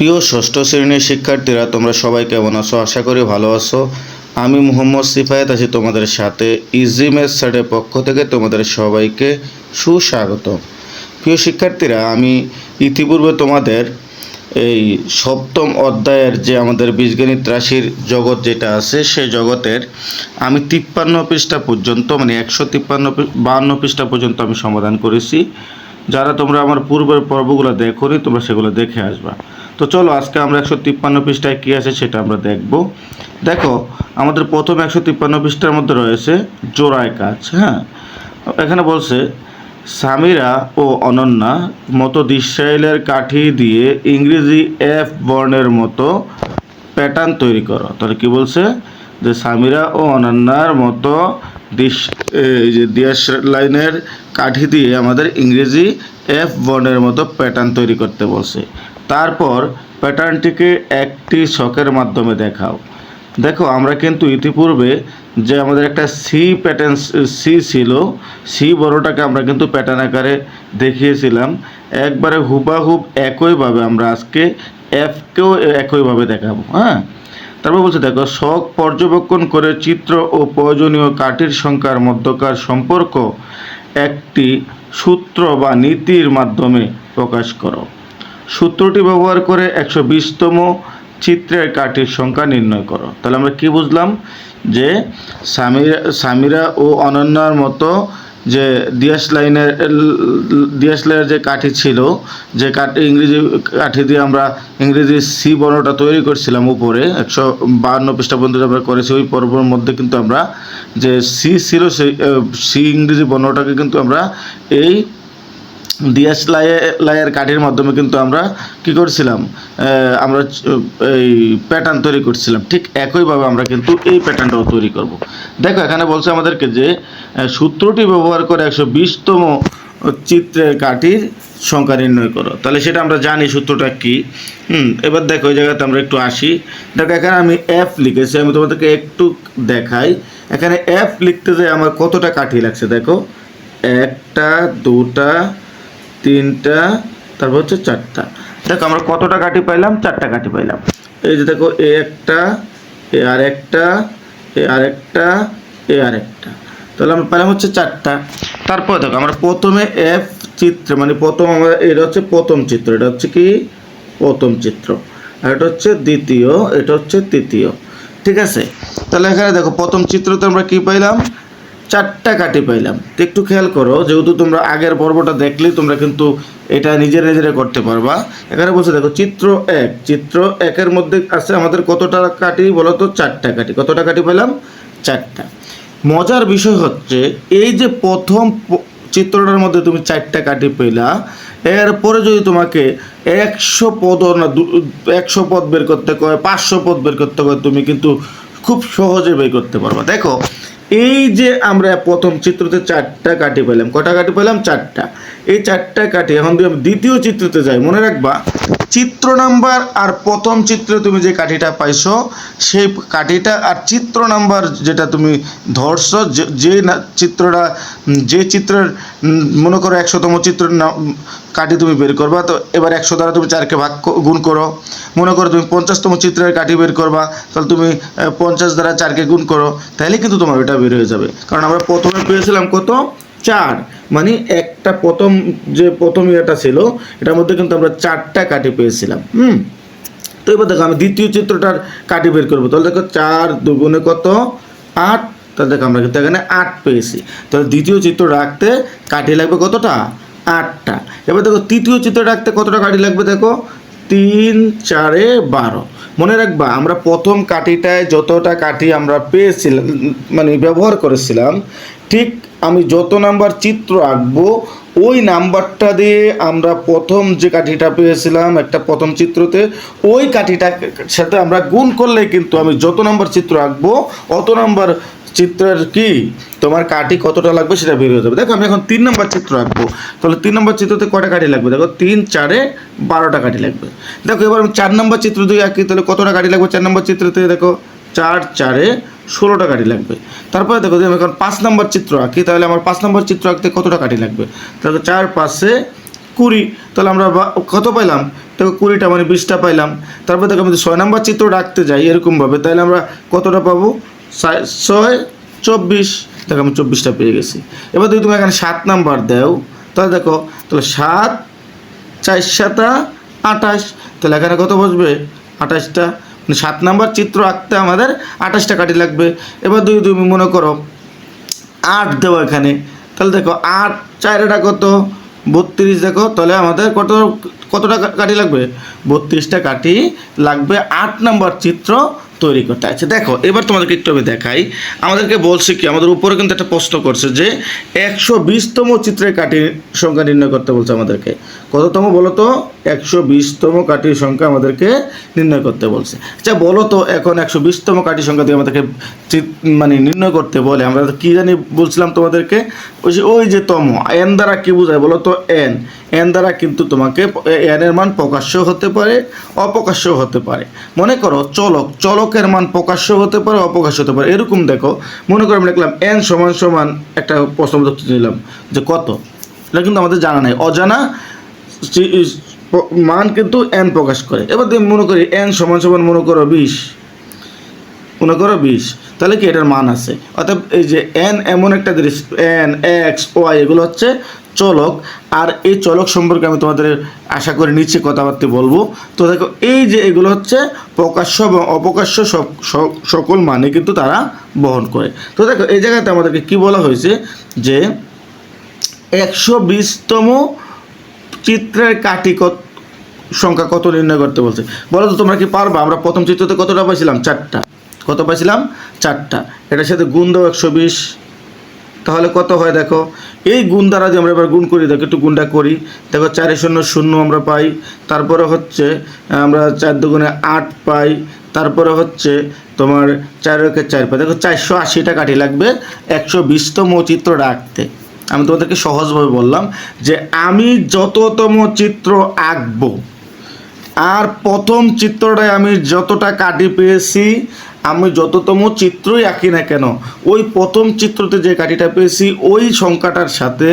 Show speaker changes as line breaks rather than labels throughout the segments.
প্রিয় ষষ্ঠ শ্রেণির শিক্ষার্থীরা, তোমরা সবাই কেমন আছো? আশা করি ভালো আছো। আমি মোহাম্মদ সিফায়েত আছি তোমাদের সাথে ইজি ম্যাথ স্যারের পক্ষ থেকে তোমাদের সবাইকে সুস্বাগত প্রিয় শিক্ষার্থীরা, আমি ইতিপূর্বে তোমাদের এই সপ্তম অধ্যায়ের যে আমাদের বীজগণিত রাশির জগৎ যেটা আছে সেই জগতের আমি তিপ্পান্ন পৃষ্ঠা পর্যন্ত মানে একশো তিপ্পান্ন বাহান্ন পৃষ্ঠা পর্যন্ত আমি সমাধান করেছি। যারা তোমরা আমার পূর্বের পর্বগুলো দেখোনি, তোমরা সেগুলো দেখে আসবা। তো চলো আজকে আমরা একশো তিপ্পান্ন পৃষ্ঠায় কী আছে সেটা আমরা দেখব। দেখো, আমাদের প্রথম একশো তিপ্পান্ন পৃষ্ঠার মধ্যে রয়েছে জোড়ায় কাজ হ্যাঁ? এখানে বলছে, সামিরা ও অনন্যা মতো দিশাইলের কাঠি দিয়ে ইংরেজি এফ বর্ণের মতো প্যাটার্ন তৈরি করো। তাহলে কি বলছে? যে সামিরা ও অনন্যার মতো দিশ এই যে দিয়াস লাইনের কাঠি দিয়ে আমাদের ইংরেজি এফ বর্ণের মতো প্যাটার্ন তৈরি করতে বলছে। তারপর প্যাটার্নটিকে একটি ছকের মাধ্যমে দেখাও। দেখো, আমরা কিন্তু ইতিপূর্বে যে আমাদের একটা সি প্যাটার্ন সি ছিল সি বড়টাকে আমরা কিন্তু প্যাটার্ন আকারে দেখিয়েছিলাম। একবারে হুবাহুব একইভাবে আমরা আজকে এফকেও একইভাবে দেখাবো হ্যাঁ? তারপর বলছে, দেখো, শখ পর্যবেক্ষণ করে চিত্র ও প্রয়োজনীয় কাঠির সংখ্যার মধ্যকার সম্পর্ক একটি সূত্র বা নীতির মাধ্যমে প্রকাশ করো। সূত্রটি ব্যবহার করে একশো বিশতম চিত্রের কাঠির সংখ্যা নির্ণয় করো। তাহলে আমরা কি বুঝলাম? যে সামিরা সামিরা ও অনন্যার মতো যে দিয়াস লাইনের দিয়াস লাইনের যে কাঠি ছিল, যে কাঠি, ইংরেজি কাঠি দিয়ে আমরা ইংরেজি সি বর্ণটা তৈরি করছিলাম উপরে, একশো বাহান্ন পৃষ্ঠা পর্যন্ত আমরা করেছি, ওই পর্বের মধ্যে কিন্তু আমরা যে সি ছিল সেই, সি ইংরেজি বর্ণটাকে কিন্তু আমরা এই দিয়াস লাইয়ে লাইয়ের কাঠের মাধ্যমে কিন্তু আমরা কি করছিলাম আমরা এই প্যাটার্ন তৈরি করছিলাম। ঠিক একইভাবে আমরা কিন্তু এই প্যাটার্নটাও তৈরি করব। দেখো, এখানে বলছে আমাদেরকে যে সূত্রটি ব্যবহার করে একশো বিশতম চিত্রের কাঠির সংখ্যা নির্ণয় করো। তাহলে সেটা আমরা জানি সূত্রটা কি। হুম, এবার দেখো ওই জায়গাতে আমরা একটু আসি। দেখো, এখানে আমি এফ লিখেছি, আমি তোমাদেরকে একটু দেখাই। এখানে এফ লিখতে যে আমার কতটা কাঠি লাগছে, দেখো। একটা, দুটা তিনটা, তারপর হচ্ছে চারটা। দেখো, আমরা কতটা কাঠি পাইলাম? চারটা কাঠি পাইলাম। এই যে দেখো, এ একটা, এ আর একটা, এ আর একটা, এ আর একটা। তাহলে আমরা পেলাম হচ্ছে চারটা। তারপর দেখো, আমরা প্রথমে এফ চিত্র মানে প্রথম আমরা, এটা হচ্ছে প্রথম চিত্র, এটা হচ্ছে কি? প্রথম চিত্র। আর এটা হচ্ছে দ্বিতীয়, এটা হচ্ছে তৃতীয়। ঠিক আছে? তাহলে এখানে দেখো, প্রথম চিত্রতে আমরা কি পাইলাম? চারটা কাঠি পাইলাম। তো একটু খেয়াল করো, যেহেতু তোমরা আগের পর্বটা দেখলেই তোমরা কিন্তু এটা নিজের নিজেরা করতে পারবা। এখানে বলছে, দেখো, চিত্র এক। চিত্র একের মধ্যে আছে আমাদের কতটা কাটি বলো তো চারটা কাঠি কতটা কাটি পেলাম চারটা। মজার বিষয় হচ্ছে, এই যে প্রথম চিত্রটার মধ্যে তুমি চারটা কাঠি পেলা এরপরে যদি তোমাকে একশো পদ না একশো পদ বের করতে কয়, পাঁচশো পদ বের করতে কয়, তুমি কিন্তু খুব সহজে বের করতে পারবা। দেখো এই যে আমরা প্রথম চিত্রতে চারটা কাঠি পেলাম কটা কাটি পেলাম? চারটা। এই চারটা কাঠি এখন যদি আমি দ্বিতীয় চিত্রতে যাই মনে রাখবা চিত্র নাম্বার আর প্রথম চিত্রে তুমি যে কাঠিটা পাইছো সেই কাঠিটা আর চিত্র নাম্বার যেটা তুমি ধরছো যে- চিত্রটা যে চিত্রের মনে করো একশোতম উম, কাঠি তুমি বের করবা, তো এবার একশো দ্বারা তুমি চারকে ভাগ গুণ করো। মনে করো তুমি পঞ্চাশতম চিত্রের কাঠি বের করবা, তাহলে তুমি পঞ্চাশ দ্বারা চারকে গুণ করো, তাহলে কিন্তু তোমার ওটা বের হয়ে যাবে। কারণ আমরা প্রথমে পেয়েছিলাম কত? চার। মানে একটা প্রথম যে প্রথম ইয়েটা ছিল, এটার মধ্যে কিন্তু আমরা চারটা কাঠি পেয়েছিলাম, হুম? তো এবার দেখো, আমি দ্বিতীয় চিত্রটার কাঠি বের করব, তাহলে দেখো চার দুগুণে কত? আট। তাহলে দেখো, আমরা কিন্তু এখানে আট পেয়েছি। তাহলে দ্বিতীয় চিত্র রাখতে কাঠি লাগবে কতটা? আটটা। এবার দেখো, তৃতীয় চিত্র রাখতে কতটা কাটি লাগবে দেখো? তিন, চারে বারো। মনে রাখবা, আমরা প্রথম কাঠিটায় যতটা কাঠি আমরা পেয়েছিলাম মানে ব্যবহার করেছিলাম, ঠিক আমি যত নাম্বার চিত্র আঁকবো ওই নাম্বারটা দিয়ে আমরা প্রথম যে কাঠিটা পেয়েছিলাম, একটা প্রথম চিত্রতে, ওই কাঠিটার সাথে আমরা গুণ করলে কিন্তু আমি যত নাম্বার চিত্র আঁকবো, অত নাম্বার চিত্রের কি, তোমার কাঠি কতটা লাগবে সেটা বের হয়ে যাবে। দেখো, আমি এখন তিন নম্বর চিত্র আঁকবো। তাহলে তিন নম্বর চিত্রতে কটা কাঠি লাগবে? দেখো, তিন, চারে বারোটা কাঠি লাগবে। দেখো, এবার আমি চার নম্বর চিত্র দিয়ে আঁকি, তাহলে কতটা কাঠি লাগবে চার নম্বর চিত্রতে? দেখো, চার, চারে ষোলোটা কাঠি লাগবে। তারপরে দেখো, যদি আমি এখন পাঁচ নম্বর চিত্র আঁকি, তাহলে আমার পাঁচ নম্বর চিত্র আঁকতে কতটা কাঠি লাগবে? তাহলে চার পাশে কুড়ি, তাহলে আমরা কত পাইলাম? দেখো, কুড়িটা মানে বিশটা পাইলাম। তারপর দেখো, আমি ছয় নাম্বার চিত্র রাখতে যাই এরকমভাবে, তাহলে আমরা কতটা পাবো? ছয়- চব্বিশ, দেখো, আমি চব্বিশটা পেয়ে গেছি। এবার যদি তুমি এখানে সাত নাম্বার দাও, তাহলে দেখো, তাহলে সাত চার সাতা আঠাশ, তাহলে এখানে কত বসবে? আঠাশটা। সাত নাম্বার চিত্র আঁকতে আমাদের আঠাশটা কাঠি লাগবে। এবার দুই তুমি মনে করো আট দেবো এখানে। তাহলে দেখো আট চারটা কত? বত্রিশ দেখো, তাহলে আমাদের কত, কতটা কাঠি লাগবে? বত্রিশটা কাঠি লাগবে। আট নাম্বার চিত্র তৈরি করতে আচ্ছা দেখো, এবার তোমাদেরকে একটু আমি দেখাই। আমাদেরকে বলছে কি, আমাদের উপরে কিন্তু একটা প্রশ্ন করছে যে, একশো বিশতম চিত্রের কাঠির সংখ্যা নির্ণয় করতে বলছে আমাদেরকে। কততম বলো তো একশো বিশতম কাঠির সংখ্যা আমাদেরকে নির্ণয় করতে বলছে। আচ্ছা বলো তো এখন একশো বিশতম কাঠির সংখ্যা দিয়ে আমাদেরকে মানে নির্ণয় করতে বলে। আমরা কি জানি বলছিলাম তোমাদেরকে? ওই যে ওই যে তম, এন দ্বারা কি বোঝায় বলো তো এন। এন দ্বারা কিন্তু তোমাকে এন এর মান প্রকাশ্য হতে পারে অপ্রকাশ্য হতে পারে। মনে করো, চলক চলক চলকের মান প্রকাশ্য হতে পারে, অপ্রকাশ্য হতে পারে। এরকম দেখো, মনে করো আমি লিখলাম এন সমান সমান একটা প্রশ্নবোধক নিলাম, যে কত? এটা কিন্তু আমাদের জানা নাই। অজানা মান কিন্তু এন প্রকাশ করে। এবার মনে করি এন সমান সমান মনে করো বিশ। মনে করো বিশ। তাহলে কি এটার মান আছে? অর্থাৎ এই যে এন এমন একটা জিনিস এন এক্স ওয়াই এগুলো হচ্ছে চলক, আর এই চলক সম্পর্কে আমি তোমাদের আশা করি নিচে কথাবার্তা বলব। তো দেখো, এই যে এগুলো হচ্ছে প্রকাশ্য এবং অপ্রকাশ্য সকল মানে কিন্তু তারা বহন করে। তো দেখো, এই জায়গাতে আমাদেরকে কি বলা হয়েছে যে একশো বিশতম চিত্রের কাটি কত, সংখ্যা কত নির্ণয় করতে বলছে? বলো তো, তোমরা কি পারবা? আমরা প্রথম চিত্রতে কতটা পাইছিলাম? চারটা। কত পাইছিলাম? চারটা। এটার সাথে গুণ দাও একশো বিশ। তাহলে কত হয় দেখো? এই গুণ দ্বারা যে আমরা এবার গুণ করি, দেখো একটু গুণটা করি। দেখো চারে শূন্য শূন্য আমরা পাই। তারপরে হচ্ছে, আমরা চার দুগুণে আট পাই। তারপরে হচ্ছে তোমার চার চার পাই। দেখো চারশো আশিটা কাঠি লাগবে, একশো বিশতম চিত্র রাখতে। আমি তোমাদেরকে সহজভাবে বললাম যে আমি যততম চিত্র আঁকবো, আর প্রথম চিত্রটায় আমি যতটা কাটি পেয়েছি আমি যততম চিত্রই আঁকি না কেন, ওই প্রথম চিত্রতে যে কাঠিটা পেয়েছি, ওই সংখ্যাটার সাথে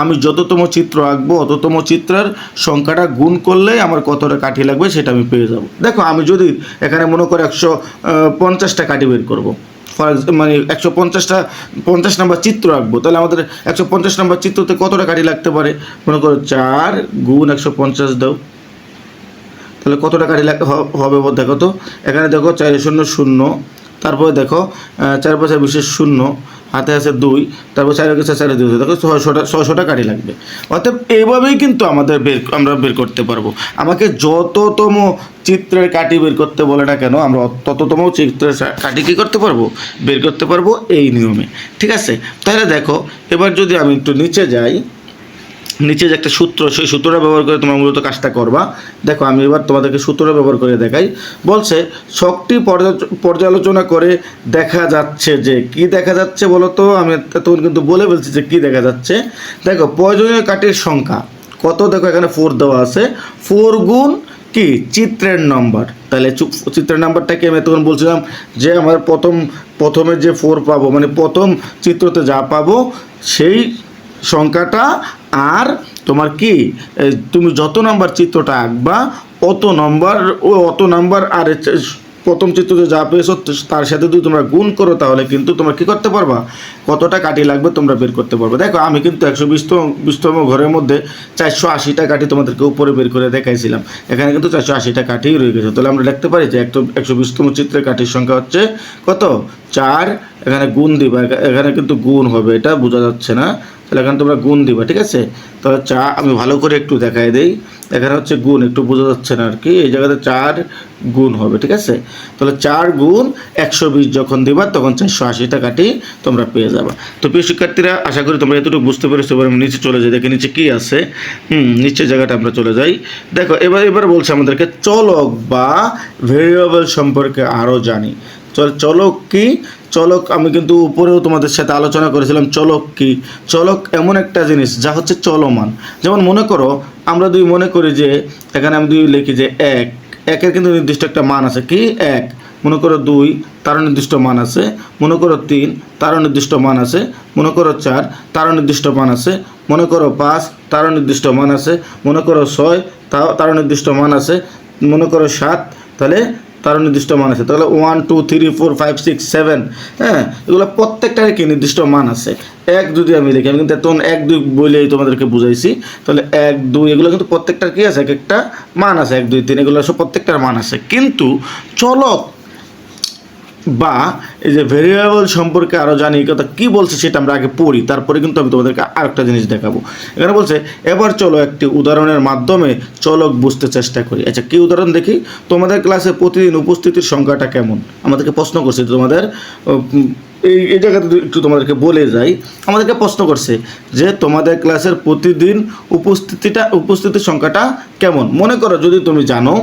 আমি যততম চিত্র আঁকবো, অততম চিত্রের সংখ্যাটা গুণ করলেই আমার কতটা কাঠি লাগবে সেটা আমি পেয়ে যাব। দেখো, আমি যদি এখানে মনে করো একশো পঞ্চাশটা কাঠি বের করব। ফর মানে একশো পঞ্চাশটা, পঞ্চাশ নাম্বার চিত্র আঁকবো, তাহলে আমাদের একশো পঞ্চাশ নাম্বার চিত্রতে কতটা কাঠি লাগতে পারে? মনে করো চার গুণ একশো পঞ্চাশ দাও। তাহলে কতটা কাঠি লাগ- হবে দেখো তো। এখানে দেখো চার শূন্য শূন্য, তারপরে দেখো চার পাঁচে বিশেষ শূন্য, হাতে আছে দুই, তারপর চারের কাছে চারে দুই, দেখো ছয়শোটা ছয়শোটা কাঠি লাগবে। অর্থাৎ এইভাবেই কিন্তু আমাদের বের, আমরা বের করতে পারব। আমাকে যততম চিত্রের কাঠি বের করতে বলে না কেন, আমরা তততম চিত্রের কাঠি কী করতে পারব? বের করতে পারব এই নিয়মে। ঠিক আছে? তাহলে দেখো, এবার যদি আমি একটু নিচে যাই নিচে যে একটা সূত্র, সেই সূত্রটা ব্যবহার করে তোমরা মূলত কাজটা করবা। দেখো, আমি এবার তোমাদেরকে সূত্রটা ব্যবহার করে দেখাই। বলছে পর্যা- পর্যালোচনা করে দেখা যাচ্ছে যে, কি দেখা যাচ্ছে বলো তো আমি তখন কিন্তু বলে বলছি যে, কি দেখা যাচ্ছে? দেখো প্রয়োজনীয় কাঠের সংখ্যা। কত? দেখো, এখানে ফোর দেওয়া আছে। ফোর গুণ কি? চিত্রের নম্বর তাহলে চিত্রের নাম্বারটাকে আমি তখন বলছিলাম যে, আমার প্রথম, প্রথমে যে ফোর পাবো মানে প্রথম চিত্রতে যা পাবো, সেই সংখ্যাটা আর তোমার কি? তুমি যত নাম্বার চিত্রটা আঁকবা, অত নম্বর, ও অত নাম্বার আর প্রথম চিত্রতে যা পেয়েছ তার সাথে যদি তোমরা গুণ করো, তাহলে কিন্তু তোমরা কি করতে পারবা? কতটা কাঠি লাগবে তোমরা বের করতে পারবে? দেখো, আমি কিন্তু একশো বিশতম বিশতম ঘরের মধ্যে চারশো আশিটা কাঠি তোমাদেরকে উপরে বের করে দেখাইছিলাম। এখানে কিন্তু চারশো আশিটা কাঠিই রয়ে গেছে। তাহলে আমরা দেখতে পারি যে একশো একশো বিশতম চিত্রের কাঠির সংখ্যা হচ্ছে কত? চার, এখানে গুণ দিবা এখানে কিন্তু গুণ হবে, এটা বোঝা যাচ্ছে না। তাহলে এখানে তোমরা গুণ দিবা, ঠিক আছে? তাহলে চা আমি ভালো করে একটু দেখাই দেই। এখানে হচ্ছে গুণ, একটু বোঝা যাচ্ছে না আর কি। এই জায়গাতে চার গুণ হবে, ঠিক আছে? তাহলে চার গুণ একশো বিশ যখন দিবা, তখন চারশো আশিটা কাটি তোমরা পেয়ে যাবা। তো প্রিয় শিক্ষার্থীরা, আশা করি তোমরা এতটুকু বুঝতে পেরেছ, এবার নিচে চলে যাই। দেখি নিচে কী আছে। হুম, নিচের জায়গাটা আমরা চলে যাই। দেখো, এবার এবার বলছে আমাদেরকে চলক বা ভেরিয়েবল সম্পর্কে আরও জানি। চলক কি? চলক, আমি কিন্তু উপরেও তোমাদের সাথে আলোচনা করেছিলাম, চলক কি? চলক এমন একটা জিনিস যা হচ্ছে চলমান। যেমন মনে করো, আমরা যদি মনে করি যে, এখানে আমি যদি লিখি যে এক, একের কিন্তু নির্দিষ্ট একটা মান আছে। কি? এক। মনে করো দুই, তারও নির্দিষ্ট মান আছে। মনে করো তিন, তারও নির্দিষ্ট মান আছে। মনে করো চার, তারও নির্দিষ্ট মান আছে। মনে করো পাঁচ, তারও নির্দিষ্ট মান আছে। মনে করো ছয়, তাও, তারও নির্দিষ্ট মান আছে। মনে করো সাত, তাহলে তারও নির্দিষ্ট মান আছে। তাহলে one two three four five six seven হ্যাঁ এগুলো প্রত্যেকটারই কি নির্দিষ্ট মান আছে। এক যদি আমি লিখি, আমি কিন্তু তখন এক, দুই বলেই তোমাদেরকে বুঝাইছি। তাহলে এক, দুই, এগুলো কিন্তু প্রত্যেকটার কী আছে? এক একটা মান আছে, এক, দুই, তিন, এগুলো সব প্রত্যেকটার মান আছে। কিন্তু চলক বা এই যে ভেরিয়েবল সম্পর্কে আরও জানি কথা কী বলছে সেটা আমরা আগে পড়ি, তারপরে কিন্তু আমি তোমাদেরকে আরেকটা জিনিস দেখাবো। এখানে বলছে, এবার চলো একটি উদাহরণের মাধ্যমে চলক বুঝতে চেষ্টা করি। আচ্ছা কী উদাহরণ দেখি? তোমাদের ক্লাসে প্রতিদিন উপস্থিতির সংখ্যাটা কেমন? আমাদেরকে প্রশ্ন করছে, তোমাদের এই এই জায়গাতে একটু তোমাদেরকে বলে যাই। আমাদেরকে প্রশ্ন করছে যে, তোমাদের ক্লাসের প্রতিদিন উপস্থিতিটা, উপস্থিতির সংখ্যাটা কেমন? মনে করো যদি তুমি জানো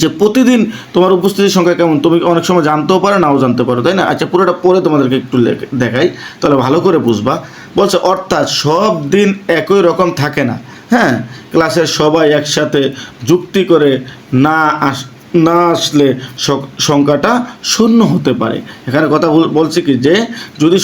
যে প্রতিদিন তোমার উপস্থিতির সংখ্যা কেমন? তুমি অনেক সময় জানতেও পারো, নাও জানতে পারো, তাই না? আচ্ছা পুরোটা পরে তোমাদেরকে একটু দেখাই। তাহলে ভালো করে বুঝবা। বলছে, অর্থাৎ সব দিন একই রকম থাকে না। হ্যাঁ ক্লাসের সবাই একসাথে যুক্তি করে না আস না আসলে সংখ্যাটা শূন্য হতে পারে। এখানে কথা বল- বলছি কি যে, যদি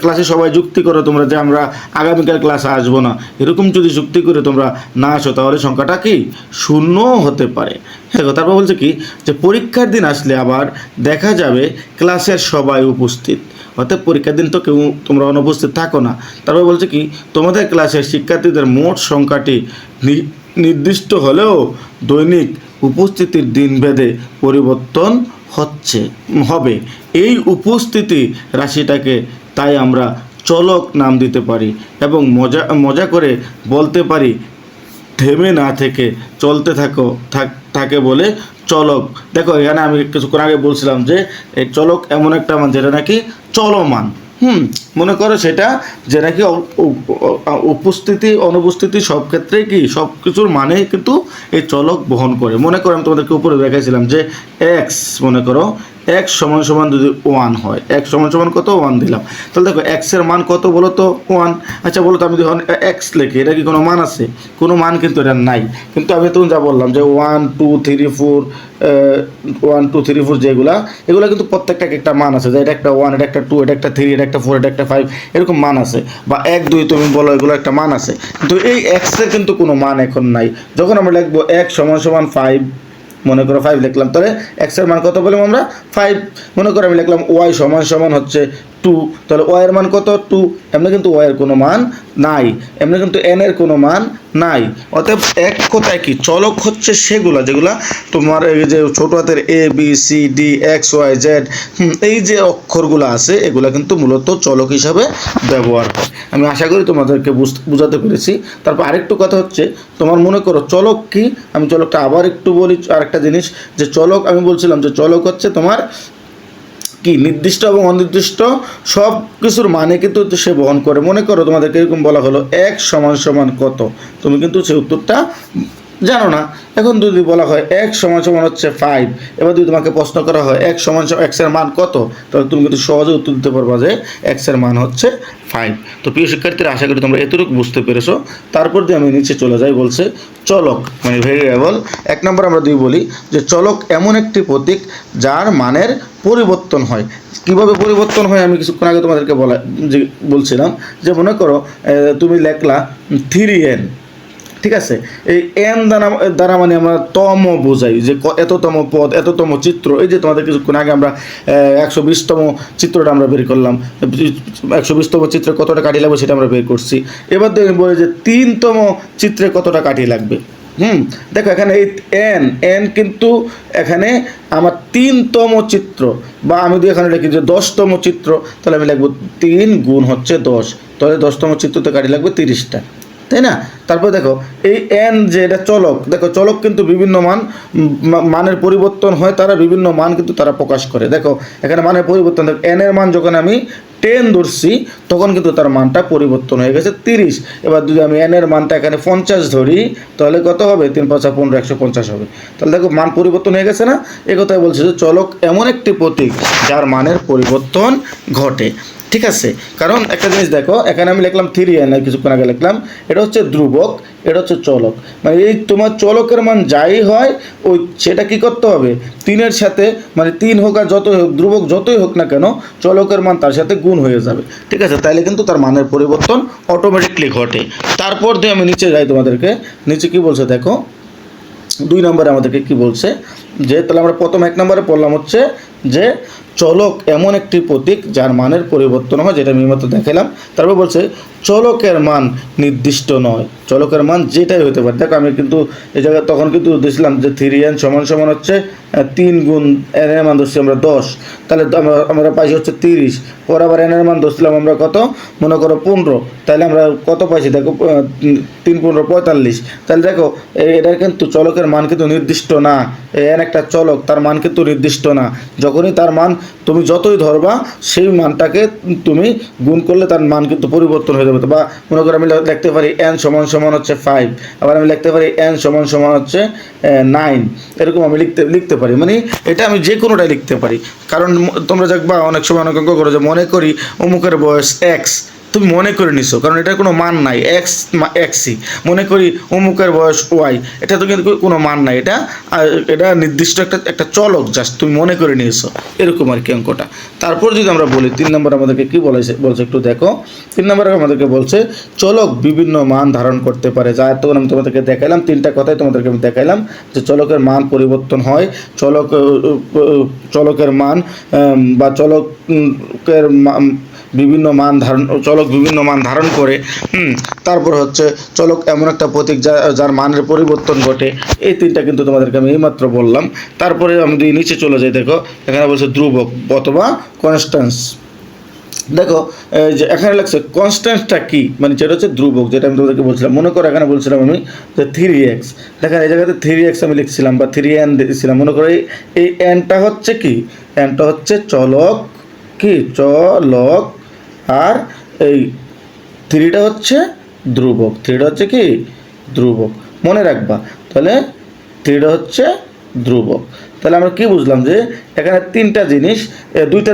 ক্লাসে সবাই যুক্তি করো তোমরা যে আমরা আগামীকাল ক্লাসে আসব না, এরকম যদি যুক্তি করে তোমরা না আসো, তাহলে সংখ্যাটা কি? শূন্য হতে পারে। হ্যাঁ তারপর বলছে কি যে, পরীক্ষার দিন আসলে আবার দেখা যাবে ক্লাসের সবাই উপস্থিত। অর্থাৎ পরীক্ষার দিন তো কেউ, তোমরা অনুপস্থিত থাকো না। তারপর বলছে কি, তোমাদের ক্লাসের শিক্ষার্থীদের মোট সংখ্যাটি নির্দিষ্ট হলেও দৈনিক উপস্থিতির দিন ভেদে পরিবর্তন হচ্ছে, হবে। এই উপস্থিতি রাশিটাকে তাই আমরা চলক নাম দিতে পারি এবং মজা মজা করে বলতে পারি, থেমে না থেকে চলতে থাকো, থাক- থাকে বলে চলক। দেখো, এখানে আমি কিছুক্ষণ আগে বলছিলাম যে, এই চলক এমন একটা মান, যেটা নাকি চলমান। হুম, মনে করো সেটা যে নাকি উপস্থিতি, অনুপস্থিতি সব ক্ষেত্রে কি সব কিছুর মানে কিন্তু এই চলক বহন করে। মনে করো আমি তোমাদেরকে উপরে দেখাইছিলাম যে এক্স মনে করো এক্স সমান সমান যদি ওয়ান হয় এক্স সমান সমান কত? ওয়ান দিলাম। তাহলে দেখো এক্সের মান কত বলো তো? ওয়ান আচ্ছা বলো তো, আমি যখন এক্স লিখি, এটা কি কোনো মান আছে? কোনো মান কিন্তু এটা নাই। কিন্তু আমি তখন যা বললাম যে one two three four one two three four যেগুলা, এগুলো কিন্তু প্রত্যেকটা একটা মান আছে। যে এটা একটা ওয়ান এটা একটা টু এটা একটা থ্রি এটা একটা ফোর এটা একটা ফাইভ এরকম মান আছে। বা এক, দুই, তুমি বলো, এগুলো একটা মান আছে। কিন্তু এই এক্সের কিন্তু কোনো মান এখন নাই। যখন আমরা লিখব এক সমান সমান ফাইভ মনে করো ফাইভ লিখলাম। তাহলে এক্সের মান কত বললাম আমরা? ফাইভ মনে করো আমি লিখলাম ওয়াই সমান সমান হচ্ছে টু, তাহলে ওয়াই এর মান কত? টু। এমনি কিন্তু ওয়াই এর কোনো মান নাই। এমনি কিন্তু এন এর কোনো মান নাই। অতএব এক কথায় কি? চলক হচ্ছে সেগুলা, যেগুলা তোমার এই যে ছোট হাতের A B C D X Y Z এই যে অক্ষরগুলো আছে, এগুলা কিন্তু মূলত চলক হিসাবে ব্যবহার হয়। আমি আশা করি তোমাদেরকে বুঝ- বুঝাতে পেরেছি। তারপর আরেকটু কথা হচ্ছে, তোমার মনে করো চলক কি? আমি চলকটা আবার একটু বলি, আরেকটা জিনিস, যে চলক, আমি বলছিলাম যে চলক হচ্ছে তোমার কি, নির্দিষ্ট এবং অনির্দিষ্ট সব কিছুর মানে কিন্তু সে বহন করে। মনে করো তোমাদেরকে এরকম বলা হলো, এক সমান সমান কত? তুমি কিন্তু সেই উত্তরটা জানো না, এখন যদি বলা হয় এক সমান সমান হচ্ছে ফাইভ এবার যদি তোমাকে প্রশ্ন করা হয় এক সমান এক্সের মান কত, তাহলে তুমি কিন্তু সহজে উত্তর দিতে পারবা যে এক্সের মান হচ্ছে ফাইভ তো প্রিয় শিক্ষার্থীরা, আশা করি তোমরা এতটুকু বুঝতে পেরেছ। তারপর দিয়ে আমি নিচে চলে যাই বলছে চলক মানে ভেরিয়েবল এক নম্বর আমরা দুই বলি যে চলক এমন একটি প্রতীক যার মানের পরিবর্তন হয়। কীভাবে পরিবর্তন হয় আমি কিছুক্ষণ আগে তোমাদেরকে বলা যে বলছিলাম, যে মনে করো তুমি লেখলা থ্রি এন ঠিক আছে? এই এন দ্বারা দ্বারা মানে আমরা তম বোঝাই, যে এততম পদ, এততম চিত্র, এই যে তোমাদের কিছুক্ষণ আগে আমরা একশো বিশতম চিত্রটা আমরা বের করলাম, একশো বিশতম চিত্রে কতটা কাঠি লাগবে সেটা আমরা বের করছি। এবার দেখি বলে যে তিনতম চিত্রে কতটা কাঠি লাগবে। হুম? দেখো এখানে এই এন এন কিন্তু এখানে আমার তিনতম চিত্র, বা আমি যদি এখানে লিখি যে দশতম চিত্র, তাহলে আমি লিখব তিন গুণ হচ্ছে দশ, তাহলে দশতম চিত্রতে কাঠি লাগবে তিরিশটা। তাই না? তারপর দেখো, এই এন যে এটা চলক, দেখো চলক কিন্তু বিভিন্ন মান মানের পরিবর্তন হয়, তারা বিভিন্ন মান কিন্তু তারা প্রকাশ করে। দেখো, এখানে মানের পরিবর্তন, দেখো এন এর মান যখন আমি টেন ধরছি, তখন কিন্তু তার মানটা পরিবর্তন হয়ে গেছে তিরিশ। এবার যদি আমি এন এর মানটা এখানে পঞ্চাশ ধরি, তাহলে কত হবে? তিন পাঁচা পনেরো, একশো পঞ্চাশ হবে। তাহলে দেখো, মান পরিবর্তন হয়ে গেছে না? এ কথাই বলছে যে চলক এমন একটি প্রতীক, যার মানের পরিবর্তন ঘটে। ঠিক আছে? কারণ একটা জিনিস দেখো, এখানে আমি লিখলাম থ্রি এন কিছুক্ষণ আগে লিখলাম, এটা হচ্ছে ধ্রুবক, এটা হচ্ছে চলক। মানে এই তোমার চলকের মান যাই হয়, ওই সেটা কি করতে হবে? তিনের সাথে মানে তিন হোক আর যতই হোক, ধ্রুবক যতই হোক না কেন, চলকের মান তার সাথে গুণ হয়ে যাবে। ঠিক আছে? তাইলে কিন্তু তার মানের পরিবর্তন অটোমেটিকলি ঘটে। তারপর দিয়ে আমি নিচে যাই তোমাদেরকে। নিচে কি বলছে দেখো? দুই নম্বরে আমাদেরকে কি বলছে? যে, তাহলে আমরা প্রথম এক নম্বরে পড়লাম হচ্ছে যে, চলক এমন একটি প্রতীক যার মানের পরিবর্তন হয়, যেটা আমি মাত্র দেখালাম। তারপর বলছে, চলকের মান নির্দিষ্ট নয়। চলকের মান যেটাই হতে পারে। দেখো, আমি কিন্তু এই জায়গায় তখন কিন্তু দিয়েছিলাম যে থ্রি এন সমান সমান হচ্ছে তিন গুণ এন এর মান ধরছি আমরা দশ। তাহলে আমরা পাইছি হচ্ছে তিরিশ। পর আবার এন এর মান ধরছিলাম আমরা কত? মনে করো পনেরো। তাহলে আমরা কত পাইছি? দেখো তিন পনেরো পঁয়তাল্লিশ। তাহলে দেখো এটা কিন্তু চলকের মান কিন্তু নির্দিষ্ট না। এন একটা চলক, তার মান কিন্তু নির্দিষ্ট না। যখনই তার মান তুমি যতই ধরবা, সেই মানটাকে তুমি গুণ করলে তার মান কিন্তু পরিবর্তন হয়ে যাবে। বা মনে করো আমি লিখতে পারি এন সমান সমান হচ্ছে ফাইভ আবার আমি লিখতে পারি এন সমান সমান হচ্ছে নাইন এরকম আমি লিখতে লিখতে পারি। মানে এটা আমি যে কোনোটাই লিখতে পারি। কারণ তোমরা দেখবা অনেক সময় অনেক অঙ্ক করো যে মনে করি অমুকের বয়স এক্স তুমি মনে করে নিছো, কারণ এটার কোনো মান নাই এক্স এক্সই মনে করি অমুকের বয়স ওয়াই এটা তো কিন্তু কোনো মান নাই, এটা এটা নির্দিষ্ট একটা একটা চলক জাস্ট তুমি মনে করে নিয়েছো, এরকম আর কি অঙ্কটা। তারপর যদি আমরা বলি, তিন নম্বর আমাদেরকে কি বলেছে, বলছে একটু দেখো। তিন নম্বরে আমাদেরকে বলছে, চলক বিভিন্ন মান ধারণ করতে পারে, যা তখন আমি তোমাদেরকে দেখাইলাম, তিনটা কথাই তোমাদেরকে আমি দেখাইলাম, যে চলকের মান পরিবর্তন হয়, চলক চলকের মান বা চলকের বিভিন্ন মান ধারণ চলক বিভিন্ন মান ধারণ করে, হুম, তারপর হচ্ছে চলক এমন একটা প্রতীক যা, যার মানের পরিবর্তন ঘটে। এই তিনটা কিন্তু তোমাদেরকে আমি এইমাত্র বললাম। তারপরে আমি যদি নিচে চলে যাই, দেখো, এখানে বলছে ধ্রুবক অথবা কনস্ট্যান্স দেখো যে এখানে লাগছে কনস্ট্যান্টটা কি? মানে যেটা হচ্ছে ধ্রুবক, যেটা আমি তোমাদেরকে বলছিলাম। মনে করো এখানে বলছিলাম আমি যে থ্রি এক্স দেখেন, এই জায়গাতে থ্রি এক্স আমি লিখছিলাম বা থ্রি এন দিয়েছিলাম মনে করো এই এনটা হচ্ছে কি? এনটা হচ্ছে চলক কি? চলক আর এই থ্রিটা হচ্ছে ধ্রুবক। থ্রিটা হচ্ছে কি? ধ্রুবক। মনে রাখবা, তাহলে থ্রিটা হচ্ছে ধ্রুবক। তাহলে আমরা কি বুঝলাম যে এখানে তিনটা জিনিস দুইটা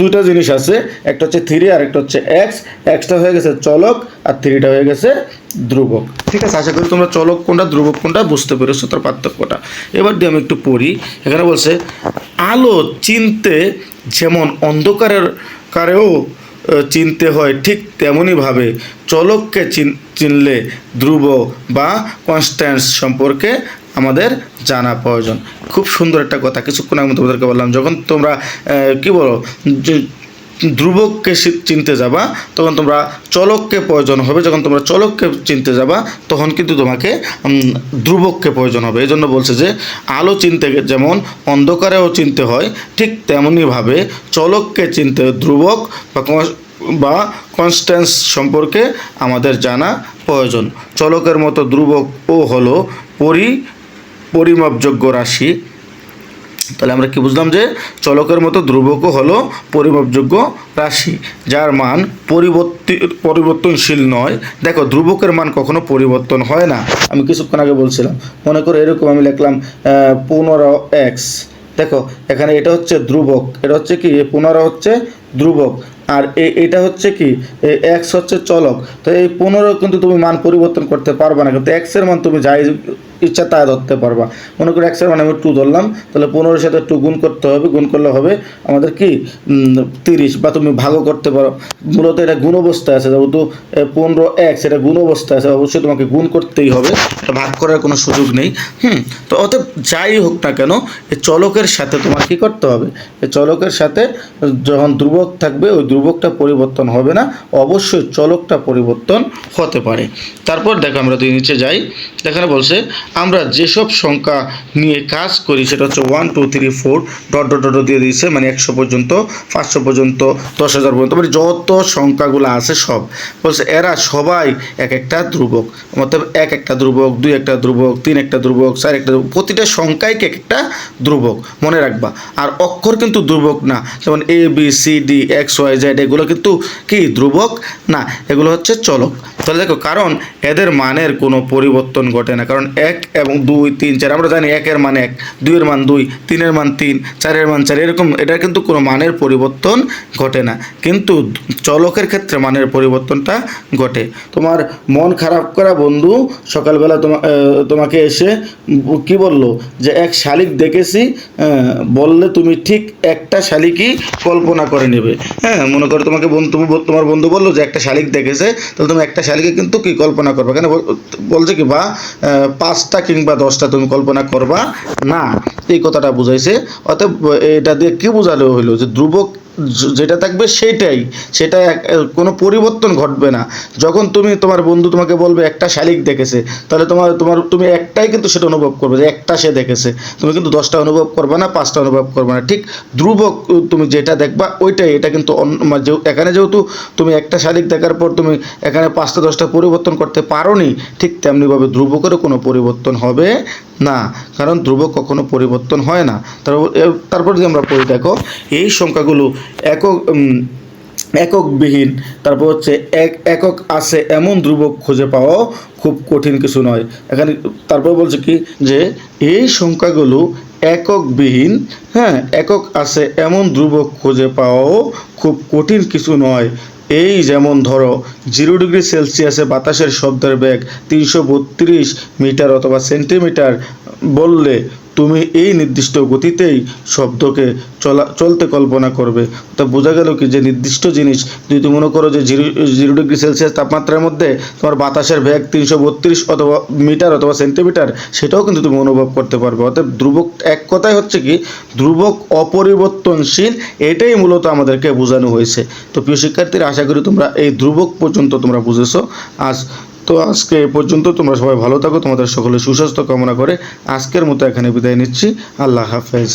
দুইটা জিনিস আছে, একটা হচ্ছে থ্রি আর একটা হচ্ছে এক্স। এক্সটা হয়ে গেছে চলক আর থ্রিটা হয়ে গেছে ধ্রুবক। ঠিক আছে, আশা করি তোমরা চলক কোনটা, ধ্রুবক কোনটা বুঝতে পেরেছ তার পার্থক্যটা। এবার দিয়ে আমি একটু পড়ি। এখানে বলছে, আলো চিনতে যেমন অন্ধকারের কারেও চিনতে হয়। ঠিক তেমনইভাবে চলককে চিন, চিনলে ধ্রুব বা কনস্ট্যান্স সম্পর্কে আমাদের জানা প্রয়োজন। খুব সুন্দর একটা কথা। কিছুক্ষণ আমি তোমাদেরকে বললাম, যখন তোমরা কি বলো? ধ্রুবককে চিনতে যাবা, তখন তোমরা চলককে প্রয়োজন হবে। যখন তোমরা চলককে চিনতে যাবা, তখন কিন্তু তোমাকে ধ্রুবককে প্রয়োজন হবে। এই জন্য বলছে যে, আলো চিনতে যেমন অন্ধকারেও চিনতে হয়, ঠিক তেমনইভাবে চলককে চিনতে ধ্রুবক বা বা কনস্ট্যান্স সম্পর্কে আমাদের জানা প্রয়োজন। চলকের মতো ধ্রুবকও হলো পরি পরিমাপযোগ্য রাশি। তাহলে আমরা কি বুঝলাম যে চলকের মতো ধ্রুবকও হলো পরিমাপযোগ্য রাশি, যার মান পরিবর্তি, পরিবর্তনশীল নয়। দেখো, ধ্রুবকের মান কখনো পরিবর্তন হয় না। আমি কিছুক্ষণ আগে বলছিলাম, মনে করো এরকম আমি লিখলাম পনেরো এক্স দেখো, এখানে এটা হচ্ছে ধ্রুবক, এটা হচ্ছে কি? পনেরো হচ্ছে ধ্রুবক। আর এটা হচ্ছে কি? এক্স হচ্ছে চলক। তো এই পনেরো কিন্তু তুমি মান পরিবর্তন করতে পারবে না। কিন্তু এক্সের মান তুমি যাই ইচ্ছা তা ধরতে পারবা। মনে করো এক্সের মানে আমি টু ধরলাম, তাহলে পনেরোর সাথে টু গুণ করতে হবে, গুণ করলে হবে আমাদের কি? তিরিশ, বা তুমি ভাগও করতে পারো। মূলত এটা গুণ অবস্থায় আছে, যেহেতু পনেরো এক্স এটা গুণ অবস্থায় আছে, অবশ্যই তোমাকে গুণ করতেই হবে, এটা ভাগ করার কোনো সুযোগ নেই। হুম, তো অতএব যাই হোক না কেন এই চলকের সাথে তোমার কি করতে হবে? এই চলকের সাথে যখন ধ্রুবক থাকবে, ওই ধ্রুবকটা পরিবর্তন হবে না, অবশ্যই চলকটা পরিবর্তন হতে পারে। তারপর দেখো আমরা দুই নিচে যাই, এখানে বলছে আমরা যেসব সংখ্যা নিয়ে কাজ করি, সেটা হচ্ছে one two three four dot dot dot দিয়ে দিয়েছে মানে একশো পর্যন্ত, পাঁচশো পর্যন্ত, দশ হাজার পর্যন্ত মানে যত সংখ্যাগুলো আছে সব। বলছে এরা সবাই এক একটা ধ্রুবক মতলব এক একটা ধ্রুবক, দুই একটা ধ্রুবক, তিন একটা ধ্রুবক, চার একটা ধ্রুবক, প্রতিটা সংখ্যাই এক একটা ধ্রুবক, মনে রাখবা। আর অক্ষর কিন্তু ধ্রুবক না, যেমন A B C D X Y Z এগুলো কিন্তু কি ধ্রুবক? না, এগুলো হচ্ছে চলক। তাহলে দেখো, কারণ এদের মানের কোনো পরিবর্তন ঘটে না, কারণ এক এবং দুই তিন চার আমরা জানি একের মান এক দুইয়ের মান দুই তিনের মান তিন চারের মান চার এরকম এটা কিন্তু কোনো মানের পরিবর্তন ঘটে না। কিন্তু চলকের ক্ষেত্রে মানের পরিবর্তনটা ঘটে। তোমার মন খারাপ করা বন্ধু সকালবেলা তোমা তোমাকে এসে কি বলল? যে এক শালিক দেখেছি বললে তুমি ঠিক একটা শালিকই কল্পনা করে নেবে। হ্যাঁ মনে করো তোমাকে বন্ধু তুমি- তোমার বন্ধু বলল যে একটা শালিক দেখেছে তাহলে তুমি একটা শালিকে কিন্তু কি কল্পনা করবে? কেন? বল- বলছে কি বা আহ, পাঁচটা কিংবা দশটা তুমি কল্পনা করবা, না, এই কথাটা বুঝাইছে। অতএব এটা দিয়ে কি বোঝালো হইল? যে ধ্রুবক যেটা থাকবে সেটাই, সেটা কোনো পরিবর্তন ঘটবে না। যখন তুমি, তোমার বন্ধু তোমাকে বলবে, একটা শালিক দেখেছে তাহলে তোমার তোমার, তুমি একটাই কিন্তু সেটা অনুভব করবে যে একটা সে দেখেছে। তুমি কিন্তু দশটা অনুভব করবে না, পাঁচটা অনুভব করবে না। ঠিক ধ্রুবক তুমি যেটা দেখবা, ওইটাই। এটা কিন্তু এখানে যেহেতু তুমি একটা শালিক দেখার পর তুমি এখানে পাঁচটা, দশটা পরিবর্তন করতে পারো নি ঠিক তেমনিভাবে ধ্রুবকেরও কোনো পরিবর্তন হবে না। কারণ ধ্রুবক কখনো পরিবর্তন হয় না। তারপর তারপর যদি আমরা পড়ি, দেখো, এই সংখ্যাগুলো একক এককবিহীন, তারপর হচ্ছে এক, একক আছে এমন ধ্রুবক খুঁজে পাওয়াও খুব কঠিন কিছু নয়। এখানে তারপর বলছে কি যে এই সংখ্যাগুলো এককবিহীন হ্যাঁ একক আছে এমন ধ্রুবক খুঁজে পাওয়াও খুব কঠিন কিছু নয়। এই যেমন ধরো, জিরো ডিগ্রি সেলসিয়াসে বাতাসের শব্দের বেগ তিনশো বত্রিশ মিটার অথবা সেন্টিমিটার বললে তুমি এই নির্দিষ্ট গতিতেই শব্দকে চলা, চলতে কল্পনা করবে। তা বোঝা গেল কি যে নির্দিষ্ট জিনিস, যদি তুমি মনে করো যে জিরো জিরো ডিগ্রি সেলসিয়াস তাপমাত্রার মধ্যে তোমার বাতাসের বেগ তিনশো বত্রিশ অথবা মিটার অথবা সেন্টিমিটার, সেটাও কিন্তু তুমি অনুভব করতে পারবে। অর্থাৎ ধ্রুবক, এক কথায় হচ্ছে কি, ধ্রুবক অপরিবর্তনশীল, এটাই মূলত আমাদেরকে বোঝানো হয়েছে। তো প্রিয় শিক্ষার্থীরা, আশা করি তোমরা এই ধ্রুবক পর্যন্ত তোমরা বুঝেছ। আজ তো আজকে এ পর্যন্ত তোমরা সবাই ভালো থাকো, তোমাদের সকলে সুস্বাস্থ্য কামনা করে আজকের মতো এখানে বিদায় নিচ্ছি। আল্লাহ হাফেজ।